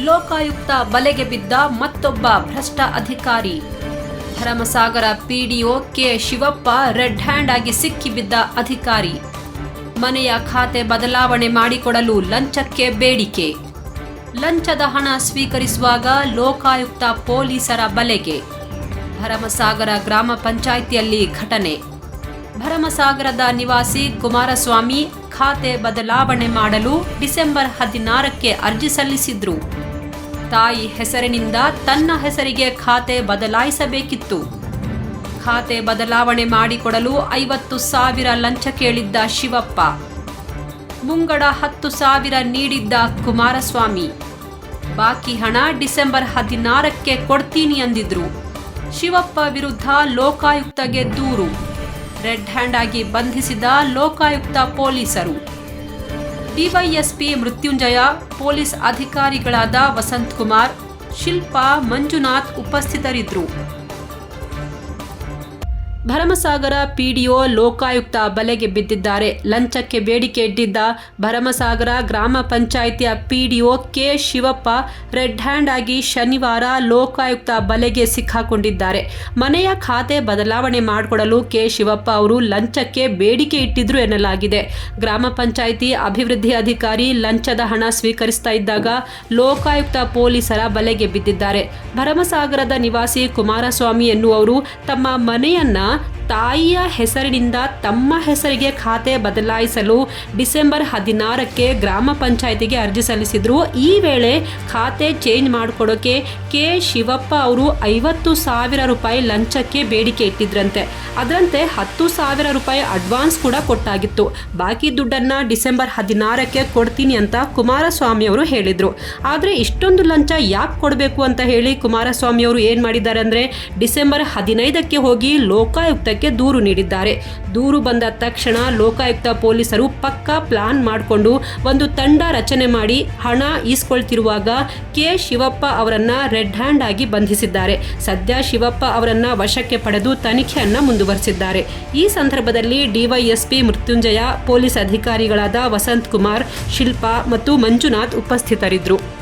ಲೋಕಾಯುಕ್ತ ಬಲೆಗೆ ಬಿದ್ದ ಮತ್ತೊಬ್ಬ ಭ್ರಷ್ಟ ಅಧಿಕಾರಿ. Bharamasagara PDO K Shivappa red hand ಆಗಿ ಸಿಕ್ಕಿಬಿದ್ದ ಅಧಿಕಾರಿ. ಮನೆಯ ಖಾತೆ ಬದಲಾವಣೆ ಮಾಡಿಕೊಡಲು ಲಂಚಕ್ಕೆ ಬೇಡಿಕೆ. ಲಂಚದ ಹಣ ಸ್ವೀಕರಿಸುವಾಗ ಲೋಕಾಯುಕ್ತ ಪೊಲೀಸರ ಬಲೆಗೆ. ಭರಮಸಾಗರ ಗ್ರಾಮ ಪಂಚಾಯಿತಿಯಲ್ಲಿ ಘಟನೆ. ಭರಮಸಾಗರದ ನಿವಾಸಿ ಕುಮಾರಸ್ವಾಮಿ ಖಾತೆ ಬದಲಾವಣೆ ಮಾಡಲು ಡಿಸೆಂಬರ್ ಹದಿನಾರಕ್ಕೆ ಅರ್ಜಿ ಸಲ್ಲಿಸಿದ್ರು. ತಾಯಿ ಹೆಸರಿನಿಂದ ತನ್ನ ಹೆಸರಿಗೆ ಖಾತೆ ಬದಲಾಯಿಸಬೇಕಿತ್ತು. ಖಾತೆ ಬದಲಾವಣೆ ಮಾಡಿಕೊಡಲು ಐವತ್ತು ಸಾವಿರ ಲಂಚ ಕೇಳಿದ್ದ ಶಿವಪ್ಪ. ಮುಂಗಡ ಹತ್ತು ಸಾವಿರ ನೀಡಿದ್ದ ಕುಮಾರಸ್ವಾಮಿ. ಬಾಕಿ ಹಣ ಡಿಸೆಂಬರ್ ಹದಿನಾರಕ್ಕೆ ಕೊಡ್ತೀನಿ ಅಂದಿದ್ರು. ಶಿವಪ್ಪ ವಿರುದ್ಧ ಲೋಕಾಯುಕ್ತಗೆ ದೂರು. ರೆಡ್ ಹ್ಯಾಂಡ್ ಆಗಿ ಬಂಧಿಸಿದ ಲೋಕಾಯುಕ್ತ ಪೊಲೀಸರು. ಡಿವೈಎಸ್ಪಿ ಮೃತ್ಯುಂಜಯ, ಪೊಲೀಸ್ ಅಧಿಕಾರಿಗಳಾದ ವಸಂತ್ ಕುಮಾರ್, ಶಿಲ್ಪಾ ಮಂಜುನಾಥ್ ಉಪಸ್ಥಿತರಿದ್ದರು. ಭರಮಸಾಗರ ಪಿಡಿಒ ಲೋಕಾಯುಕ್ತ ಬಲೆಗೆ ಬಿದ್ದಿದ್ದಾರೆ. ಲಂಚಕ್ಕೆ ಬೇಡಿಕೆ ಇಟ್ಟಿದ್ದ ಭರಮಸಾಗರ ಗ್ರಾಮ ಪಂಚಾಯಿತಿಯ PDO K Shivappa red hand ಆಗಿ ಶನಿವಾರ ಲೋಕಾಯುಕ್ತ ಬಲೆಗೆ ಸಿಕ್ಕಾಕೊಂಡಿದ್ದಾರೆ. ಮನೆಯ ಖಾತೆ ಬದಲಾವಣೆ ಮಾಡಿಕೊಡಲು ಕೆ ಶಿವಪ್ಪ ಅವರು ಲಂಚಕ್ಕೆ ಬೇಡಿಕೆ ಇಟ್ಟಿದ್ರು ಎನ್ನಲಾಗಿದೆ. ಗ್ರಾಮ ಪಂಚಾಯಿತಿ ಅಭಿವೃದ್ಧಿ ಅಧಿಕಾರಿ ಲಂಚದ ಹಣ ಸ್ವೀಕರಿಸ್ತಾ ಇದ್ದಾಗ ಲೋಕಾಯುಕ್ತ ಪೊಲೀಸರ ಬಲೆಗೆ ಬಿದ್ದಿದ್ದಾರೆ. ಭರಮಸಾಗರದ ನಿವಾಸಿ ಕುಮಾರಸ್ವಾಮಿ ಎನ್ನುವರು ತಮ್ಮ ಮನೆಯನ್ನ ತಾಯಿಯ ಹೆಸರಿನಿಂದ ತಮ್ಮ ಹೆಸರಿಗೆ ಖಾತೆ ಬದಲಾಯಿಸಲು ಡಿಸೆಂಬರ್ ಹದಿನಾರಕ್ಕೆ ಗ್ರಾಮ ಪಂಚಾಯಿತಿಗೆ ಅರ್ಜಿ ಸಲ್ಲಿಸಿದ್ರು. ಈ ವೇಳೆ ಖಾತೆ ಚೇಂಜ್ ಮಾಡಿಕೊಡೋಕೆ ಕೆ ಶಿವಪ್ಪ ಅವರು ಐವತ್ತು ಸಾವಿರ ರೂಪಾಯಿ ಲಂಚಕ್ಕೆ ಬೇಡಿಕೆ ಇಟ್ಟಿದ್ರಂತೆ. ಅದರಂತೆ ಹತ್ತು ಸಾವಿರ ರೂಪಾಯಿ ಅಡ್ವಾನ್ಸ್ ಕೂಡ ಕೊಟ್ಟಾಗಿತ್ತು. ಬಾಕಿ ದುಡ್ಡನ್ನ ಡಿಸೆಂಬರ್ ಹದಿನಾರಕ್ಕೆ ಕೊಡ್ತೀನಿ ಅಂತ ಕುಮಾರಸ್ವಾಮಿ ಅವರು ಹೇಳಿದ್ರು. ಆದರೆ ಇಷ್ಟೊಂದು ಲಂಚ ಯಾಕೆ ಕೊಡಬೇಕು ಅಂತ ಹೇಳಿ ಕುಮಾರಸ್ವಾಮಿ ಅವರು ಏನು ಮಾಡಿದ್ದಾರೆ ಅಂದರೆ ಡಿಸೆಂಬರ್ ಹದಿನೈದಕ್ಕೆ ಹೋಗಿ ಲೋಕಾಯುಕ್ತಕ್ಕೆ ದೂರು ನೀಡಿದ್ದಾರೆ. ದೂರು ಬಂದ ತಕ್ಷಣ ಲೋಕಾಯುಕ್ತ ಪೊಲೀಸರು ಪಕ್ಕಾ ಪ್ಲಾನ್ ಮಾಡಿಕೊಂಡು ಒಂದು ತಂಡ ರಚನೆ ಮಾಡಿ ಹಣ ಈಸ್ಕೊಳ್ತಿರುವಾಗ ಕೆ. ಶಿವಪ್ಪ ಅವರನ್ನ ರೆಡ್ ಹ್ಯಾಂಡ್ ಆಗಿ ಬಂಧಿಸಿದ್ದಾರೆ. ಸದ್ಯ ಶಿವಪ್ಪ ಅವರನ್ನ ವಶಕ್ಕೆ ಪಡೆದು ತನಿಖೆಯನ್ನ ಮುಂದುವರೆಸಿದ್ದಾರೆ. ಈ ಸಂದರ್ಭದಲ್ಲಿ ಡಿವೈಎಸ್ಪಿ ಮೃತ್ಯುಂಜಯ, ಪೊಲೀಸ್ ಅಧಿಕಾರಿಗಳಾದ ವಸಂತ್ ಕುಮಾರ್, ಶಿಲ್ಪಾ ಮತ್ತು ಮಂಜುನಾಥ್ ಉಪಸ್ಥಿತರಿದ್ದರು.